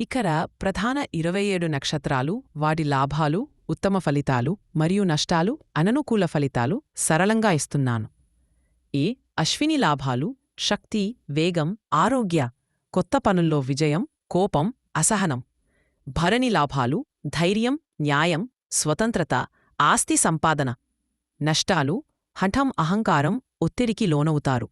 ఇక్కడ ప్రధాన ఇరవై ఏడు నక్షత్రాలు వాటి లాభాలు ఉత్తమ ఫలితాలు మరియు నష్టాలు అననుకూల ఫలితాలు సరళంగా ఇస్తున్నాను. ఏ. అశ్విని లాభాలు శక్తి వేగం ఆరోగ్య కొత్త పనుల్లో విజయం కోపం అసహనం. భరణి లాభాలు ధైర్యం న్యాయం స్వతంత్రత ఆస్తి సంపాదన. నష్టాలు హఠం అహంకారం ఒత్తిడికి లోనవుతారు.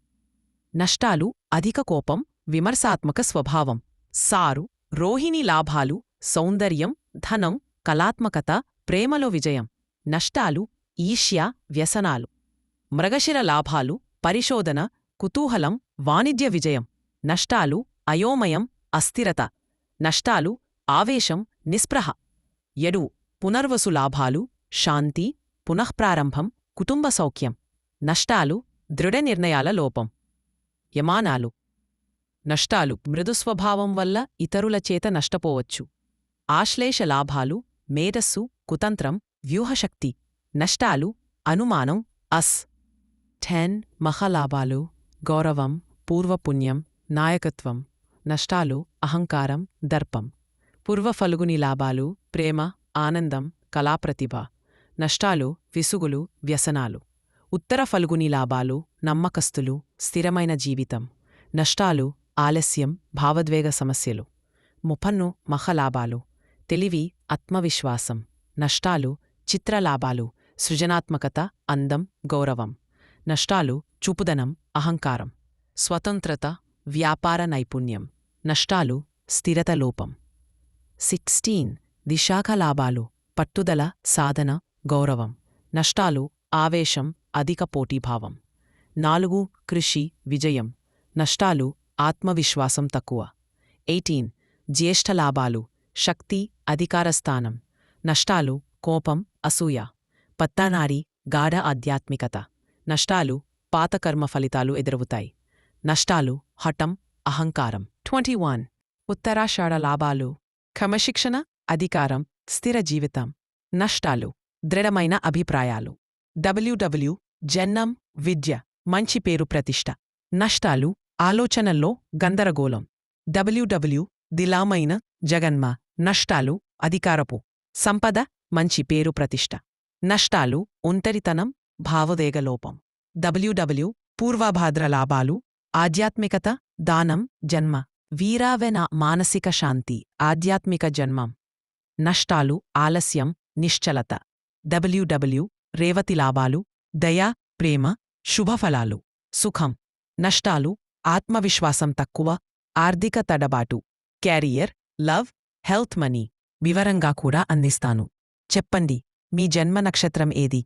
నష్టాలు అధిక కోపం విమర్శాత్మక స్వభావం. సారు రోహిణి లాభాలు సౌందర్యం ధనం కళాత్మకత ప్రేమలో విజయం నష్టాలు ఈష్య వ్యసనాలు. మృగశిర లాభాలు పరిశోధన కుతూహలం వాణిజ్య విజయం నష్టాలు అయోమయం అస్థిరత. నష్టాలు ఆవేశం నిస్పృహ. ఎడు పునర్వసు లాభాలు శాంతి పునఃప్రారంభం కుటుంబ సౌఖ్యం. నష్టాలు దృఢ నిర్ణయాల లోపం. యమానాలు. నష్టాలు మృదుస్వభావం వల్ల ఇతరుల చేత నష్టపోవచ్చు. ఆశ్లేష లాభాలు మేధస్సు కుతంత్రం వ్యూహశక్తి నష్టాలు అనుమానం అస్. టెన్ మహలాభాలు గౌరవం పూర్వపుణ్యం నాయకత్వం నష్టాలు అహంకారం దర్పం. పూర్వఫలుగుని లాభాలు ప్రేమ ఆనందం కళాప్రతిభ. నష్టాలు విసుగులు వ్యసనాలు. ఉత్తర ఫలుగుని లాభాలు నమ్మకస్తులు స్థిరమైన జీవితం. నష్టాలు ఆలస్యం భావద్వేగ సమస్యలు. ముపన్ను మహలాభాలు. తెలివి ఆత్మవిశ్వాసం. నష్టాలు చిత్రలాభాలు. సృజనాత్మకత అందం గౌరవం. నష్టాలు చూపుదనం అహంకారం. స్వతంత్రత వ్యాపార నైపుణ్యం. నష్టాలు స్థిరత లోపం. సిక్స్టీన్. దిశాఖలాభాలు. పట్టుదల సాధన గౌరవం. నష్టాలు ఆవేశం అధిక పోటీభావం. నాలుగు. కృషి విజయం. నష్టాలు ఆత్మవిశ్వాసం తక్కువ. ఎయిటీన్. జ్యేష్ఠ లాభాలు. శక్తి అధికారస్థానం నష్టాలు కోపం అసూయ. పత్తానారి గాఢ ఆధ్యాత్మికత. నష్టాలు పాతకర్మ ఫలితాలు ఎదురవుతాయి. నష్టాలు హఠం అహంకారం. Twenty one. ఉత్తరాషాఢ లాభాలు. క్రమశిక్షణ అధికారం స్థిర జీవితం. నష్టాలు. దృఢమైన అభిప్రాయాలు. డబ్ల్యూడబ్ల్యూ జన్నం విద్య. మంచి పేరు ప్రతిష్ట. నష్టాలు ఆలోచనల్లో గందరగోళం. డబ్ల్యూడబ్ల్యూ దిలామైన జగన్మ. నష్టాలు అధికారపు. సంపద మంచి పేరు ప్రతిష్ట. నష్టాలు ఒంటరితనం భావవేగలోపం డబ్ల్యూడబ్ల్యూ పూర్వభాద్ర లాభాలు ఆధ్యాత్మికత దానం జన్మ. వీరావెన మానసిక శాంతి ఆధ్యాత్మిక జన్మం. నష్టాలు ఆలస్యం నిశ్చలత. డబ్ల్యూడబ్ల్యూ రేవతి లాభాలు దయా ప్రేమ శుభఫలాలు. సుఖం. నష్టాలు ఆత్మవిశ్వాసం తక్కువ ఆర్థిక తడబాటు క్యారియర్ లవ్ హెల్త్ మనీ వివరంగా కూడా అందిస్తాను. చెప్పండి మీ జన్మ నక్షత్రం ఏది?